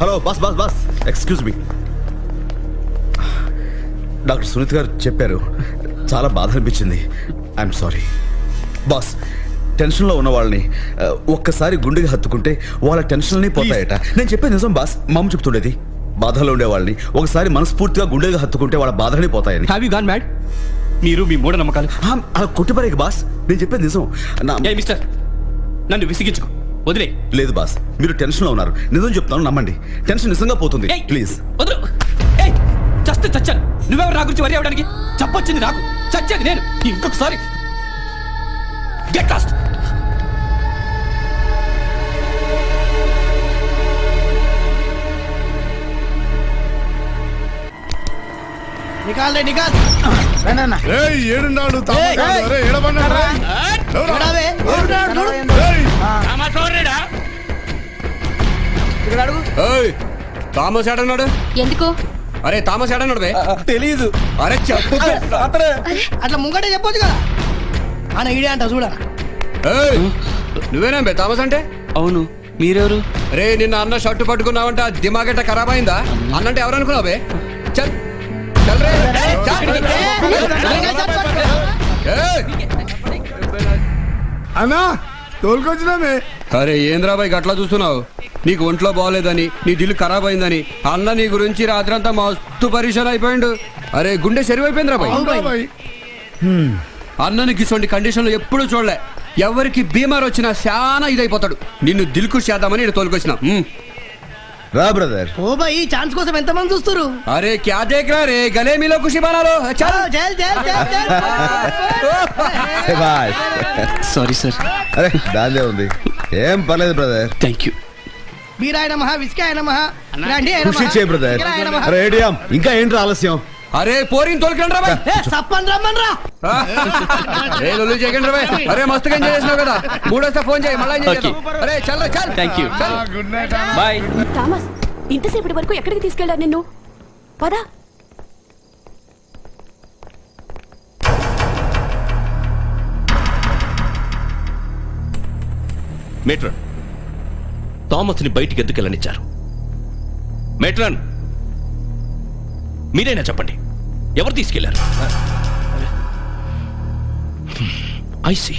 Hello boss boss boss. Excuse me doctor Suneet గారు చెప్పారు. చాలా బాధ అనిపించింది. ఐఎమ్ సారీ బాస్ టెన్షన్లో ఉన్న వాళ్ళని ఆ, ఒక్కసారి గుండెకి హత్తుకుంటే వాళ్ళ టెన్షన్లన్నీ పోతాయట. నేను చెప్పేది నిజం బాస్. మామ చెప్తుండేది. బాధలో ఉండే వాళ్ళని ఒకసారి మనస్ఫూర్తిగా గుండెకి హత్తుకుంటే వాళ్ళ బాధలన్నీ పోతాయని. హ్యావ్ యూ గాన్ మ్యాడ్ మీరు మీ మూఢనమ్మకాలు. అలా కొట్టిపరేకి బాస్. నేను చెప్పేది నిజం. నా మిస్టర్ నన్ను విసిగించుకో. వదిలే. లేదు బాస్ మీరు టెన్షన్లో ఉన్నారు. నిజం చెప్తాను నమ్మండి. టెన్షన్ నిజంగా పోతుంది. ఏయ్, ప్లీజ్. వదలు. ఏయ్ చస్తే చచ్చాను. నువ్వెవరు నా గురించి వరి అవడానికి చెప్పొచ్చింది నాకు. చచ్చేది నేను. ఇంకొకసారి. గెట్ లాస్ట్ నికాల్ రే నికాల్. రండన్న ఏయ్ ఏడున్నాడు ఏయ్, ఇక్కడ అడుగు ఏయ్ థామస్ ఏడన్నాడు ఎందుకు అరే ఏడన్నాడు బే తెలీదు అరే చెప్పు అట్లా ముంగటే చెప్పొచ్చు కదా ఆయన ఈడే అంట చూడ ఏయ్ నువ్వేనా బే థామస్ అంటే అవును మీరెవరు రే నిన్న అన్న షర్టు పట్టుకున్నావంట దిమాగట్ట ఖరాబ్ అయిందా అన్నంటే ఎవరు అనుకున్నావు బే చల్ చల్ రే చల్. ఏయ్. అన్నా తోలుకొచ్చినామే. అరే ఏంద్రా బాయ్ గట్లా చూస్తున్నావు? నీకు ఒంట్లో బాగోలేదని నీ దిల్లు ఖరాబ్ అయిందని అన్న నీ గురించి రాత్రంతా మస్తు పరీక్షలు అయిపోయిండు. అరే గుండె సెరివైపోయిందిరా బాయ్. అన్నని గిసోండి కండిషన్లో ఎప్పుడూ చూడలే. ఎవరికి బీమార్ వచ్చినా చాలా ఇదైపోతాడు. నిన్ను దిల్కు చేద్దామని నేను తోలుకొచ్చిన. రా బ్రదర్ ఓ బాయ్ ఈ ఛాన్స్ కోసం ఎంత మంది చూస్తారు అరే క్యా దేఖ్ రా? రే గలే మీలో ఖుషి బనాలో చల్. జల్ జల్ జల్ శభాష్. సారీ సార్ అరే దాదే ఉంది. ఏం పర్లేదు బ్రదర్ థ్యాంక్ యూ బీరాయన మహా విస్కాయన మహా రండి ఆయన ఖుషి. చేయి బ్రదర్. రేడియం ఇంకా ఏంటి ఆలస్యం? అరే పోరిని తోలుకండి రా బాయ్. ఏ సప్పన్ రమ్మన్ రా. ఏ లొల్లి చేయకండి రా బాయ్. అరే మస్తుగా ఎంజాయ్ చేసినావు కదా. మూడోస్తే ఫోన్ చేయి మళ్ళీ Okay. అరే చల్ రా చల్. థ్యాంక్ యూ చల్. గుడ్ నైట్ బాయ్ థామస్ ఇంతసేపటి వరకు ఎక్కడికి తీసుకెళ్ళారు నిన్ను? పదా. మేట్రన్ థామస్ని బయటికి ఎందుకు వెళ్ళనిచ్చారు? మేట్రన్ మీరైనా చెప్పండి? ఎవరు తీసుకెళ్ళారు? ఐసి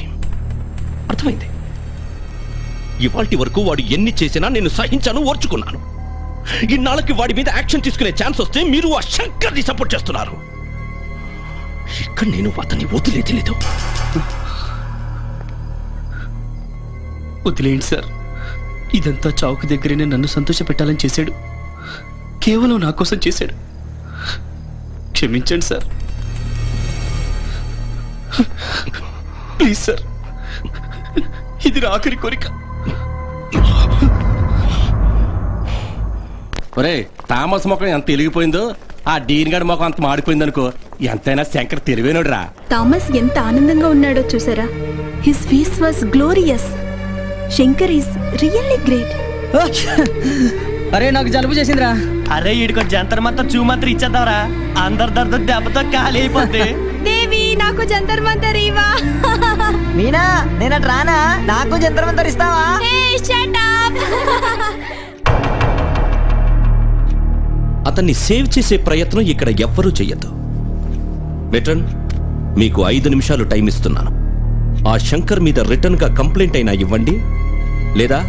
అర్థమైంది. ఇవాల్టి వరకు వాడు ఎన్ని చేసినా నేను సహించాను ఓర్చుకున్నాను. ఇన్నాళ్ళకి వాడి మీద యాక్షన్ తీసుకునే ఛాన్స్ వస్తే మీరు ఆ శంకర్ని సపోర్ట్ చేస్తున్నారు. ఇక్కడ నేను అతన్ని వదిలేది లేదు. వదిలేయండి సార్. ఇదంతా చౌక్ దగ్గరనే నన్ను సంతోష పెట్టాలని చేశాడు. కేవలం నా కోసం చేశాడు. క్షమించండి సార్. Please sir. ఇది నా ఆఖరి కోరిక. ఒరే తామస్ ముఖం ఎంత తెలిగిపోయిందో ఆ డీన్ గడి ముఖం అంత మాడిపోయిందనుకో ఎంతైనా శంకర్ తెలివైనడు రా థామస్ ఎంత ఆనందంగా ఉన్నాడో చూసారా? His face was glorious Shankar is really great అరే నాకు జలుబు చేసిందిరా. అరే ఈడికో జంతర్ మంతర్ చూ మంత్రం ఇచ్చేద్దాంరా. అందరి దర్ద దెబ్బతో ఖాళీ అయిపోద్ది. దేవి నాకు జంతర్ మంతర్ ఇవా మీనా నేను రానా? నాకు జంతర్ మంతర్ ఇస్తావా? అతన్ని సేవ్ చేసే ప్రయత్నం ఇక్కడ ఎవ్వరూ చెయ్యొద్దు. మెట్రన్ మీకు ఐదు నిమిషాలు టైం ఇస్తున్నాను. ఆ శంకర్ మీద రిటర్న్గా కంప్లైంట్ అయినా ఇవ్వండి. లేదా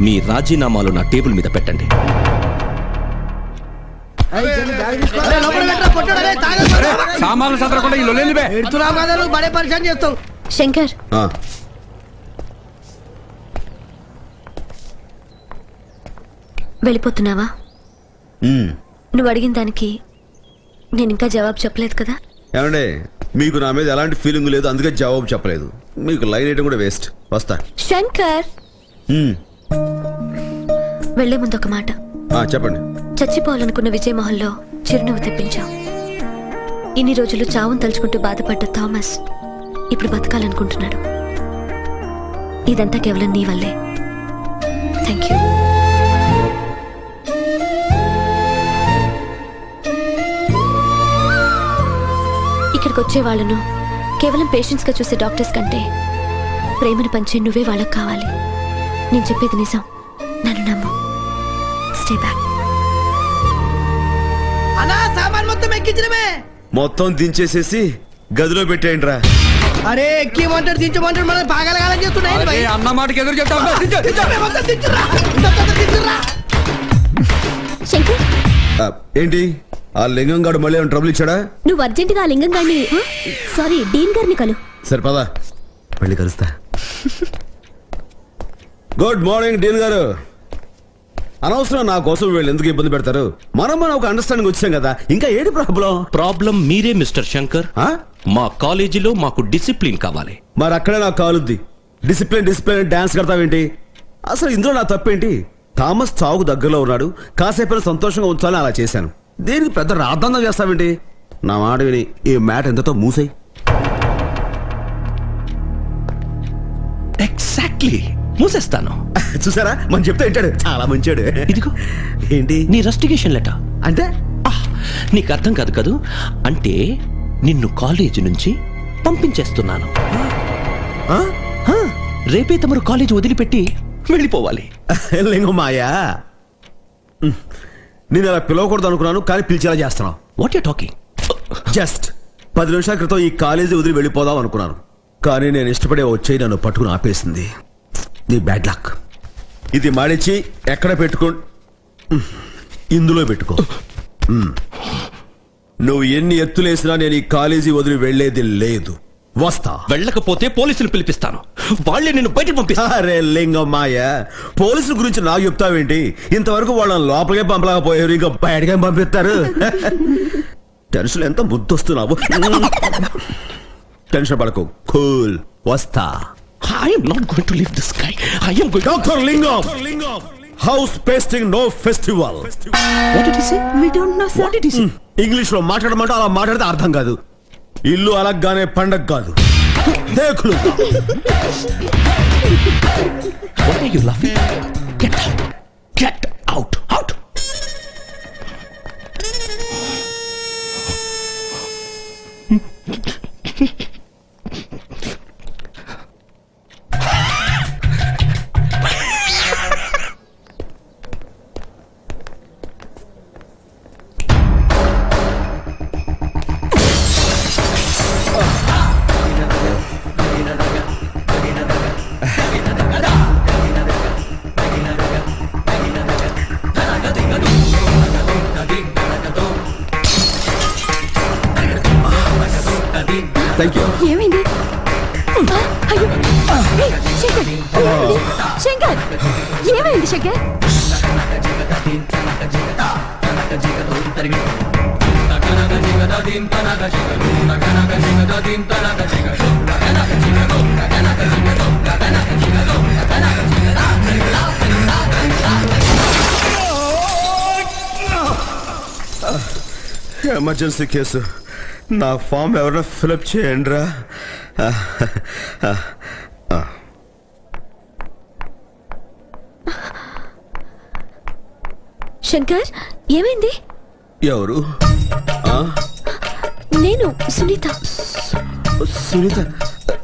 మీ రాజీనామాలు నా టేబుల్ మీద పెట్టండి. సామాన్లు ఈ బే బడే పరిచయం చేస్తావు శంకర్. ఆ, వెళ్ళిపోతున్నావా. నువ్వు అడిగిన దానికి నేను ఇంకా జవాబు చెప్పలేదు కదా? ఏమండే మీకు నా మీద ఎలాంటి ఫీలింగ్ లేదు అందుకే జవాబు చెప్పలేదు. మీకు లైన్ వేయడం కూడా వేస్ట్ వస్తా. శంకర్. వెళ్ళే ముందు ఒక మాట. చెప్పండి. చచ్చిపోవాలనుకున్న విజయమహల్లో చిరునవ్వు తెప్పించావు ఇన్ని రోజులు చావును తలుచుకుంటూ బాధపడ్డ థామస్ ఇప్పుడు బతకాలనుకుంటున్నాడు. ఇదంతా కేవలం నీ వల్లే. థ్యాంక్ యూ ఇక్కడికి వచ్చే వాళ్ళను కేవలం పేషెంట్స్గా చూసే డాక్టర్స్ కంటే ప్రేమను పంచే నువ్వే వాళ్ళకి కావాలి. నేను చెప్పేది నిజం. నన్ను నమ్ము. స్టే బ్యాక్ అన్నా సామాన్ మొత్తం ఎక్కించడమే మొత్తం దించేసేసి గదిలో పెట్టేయండి రా అరే ఎక్కిమంటాడు దించమంటాడు మనం పాగలగాలని చెప్తున్నాయి అరే అన్న మాటకి ఎదురు శంకర్? ఆ, ఏంటి? ఆ లింగం గాడు మళ్ళీ ఏమైనా ట్రబుల్ ఇచ్చాడా? నువ్వు అర్జెంటుగా ఆ లింగం గారిని సారీ డీన్ గారిని కలు. సరిపదా మళ్ళీ కలుస్తా. గుడ్ మార్నింగ్ డీన్ గారు. అనవసరం నా కోసం వీళ్ళు ఎందుకు ఇబ్బంది పెడతారు? మనం మనం ఒక అండర్స్టాండింగ్ వచ్చాం కదా. ఇంకా ఏంటి ప్రాబ్లం ప్రాబ్లం మీరే మిస్టర్ శంకర్. ఆ? మా కాలేజీలో మాకు డిసిప్లిన్ కావాలి. మరి అక్కడే నాకు కాలుద్ది. డిసిప్లిన్ డిసిప్లిన్ డాన్స్ కడతావేంటి? అసలు ఇందులో నా తప్పేంటి? థామస్ చావుకు దగ్గరలో ఉన్నాడు. కాసేపు సంతోషంగా ఉంచాలని అలా చేశాను. దీనికి పెద్ద రాద్దందం చేస్తావేంటి? నా మాట విని ఈ మ్యాట్ ఎంతతో మూసాయి. ఎగ్జాక్ట్లీ మూసేస్తాను. చూసారా? మనం చెప్తే వింటాడు. చాలా మంచాడు. ఇదిగో. ఏంటి? నీ రస్టిగేషన్ లెటర్. అంటే? నీకు అర్థం కాదు కదూ? అంటే నిన్ను కాలేజీ నుంచి పంపించేస్తున్నాను. రేపే తమరు కాలేజ్ వదిలిపెట్టి వెళ్ళిపోవాలి. ఉమ్. నేను అలా పిలవకూడదు అనుకున్నాను కానీ పిలిచేలా చేస్తున్నావు. వాట్ యు టాకింగ్ జస్ట్ పది నిమిషాల క్రితం ఈ కాలేజీ వదిలి వెళ్ళిపోదాం అనుకున్నాను. కానీ నేను ఇష్టపడే వచ్చి నన్ను పట్టుకుని ఆపేసింది. నీ బ్యాడ్ లక్. ఇది మాడిచి ఎక్కడ పెట్టుకో. ఇందులో పెట్టుకో. నువ్వు ఎన్ని ఎత్తులేసినా నేను ఈ కాలేజీ వదిలి వెళ్ళేది లేదు. వస్తా. వెళ్ళకపోతే పోలీసులు పిలిపిస్తాను. వాళ్ళే నిన్ను బయటకు పంపిస్తారు లింగమ్మాయ పోలీసుల గురించి నాకు చెప్తావేంటి? ఇంతవరకు వాళ్ళని లోపలికే పంపలేకపోయారు ఇంకా బయటకే పంపిస్తారు? టెన్షన్ ఎంత ముద్దొస్తున్నావు? టెన్షన్ పడకు. కూల్. వస్తా. I'm not going to leave this sky I'm going doctor Lingam house pasting no festival what did say we don't know sir ఇంగ్లీష్లో మాట్లాడమంటే అలా మాట్లాడితే అర్థం కాదు. ఇల్లు అలగ్గానే పండగ కాదు. దేకులు what are you laughing get out get out అయ్యో ఏయ్, శంకర్ ఏమైంది? శంకర్ ఏమైంది శంకర్? ఎమర్జెన్సీ కేసు నా ఫామ్ ఎవరైనా ఫిలప్ చేయండి రా శంకర్ ఏమైంది? ఎవరు? నేను సునీత. సునీత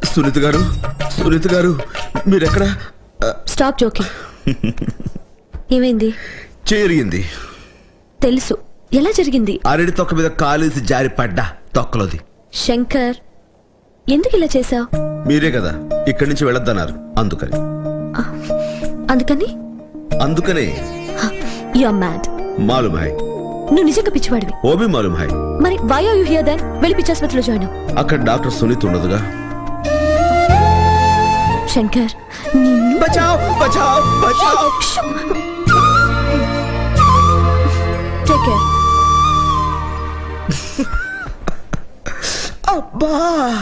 సునీత గారు సునీత గారు మీరెక్కడ? Stop joking. ఏమైంది? చేరిగింది. తెలుసు. ఎలా జరిగింది? అరటి తొక్క మీద కాలేసి జారి పడ్డా తొక్కలోది. శంకర్ ఎందుకు ఇలా చేసావు మీరే కదా ఇక్కడి నుంచి వెళ్ళొద్దన్నారు అందుకని. అందుకని? అందుకనే. You are mad. మాలూమ్ హై నువ్వు నిజంగా పిచ్చివాడివి. ఓబీ మాలూమ్ హై మరి why are you here then వెళ్ళి పిచ్చాసుపత్రిలో జాయిన్ అవ్వు. అక్కడ డాక్టర్ సునీత్ ఉండదుగా. శంకర్ నిన్ను బచావ్ బచావ్ బచావ్. టేక్ కేర్ అబ్బా!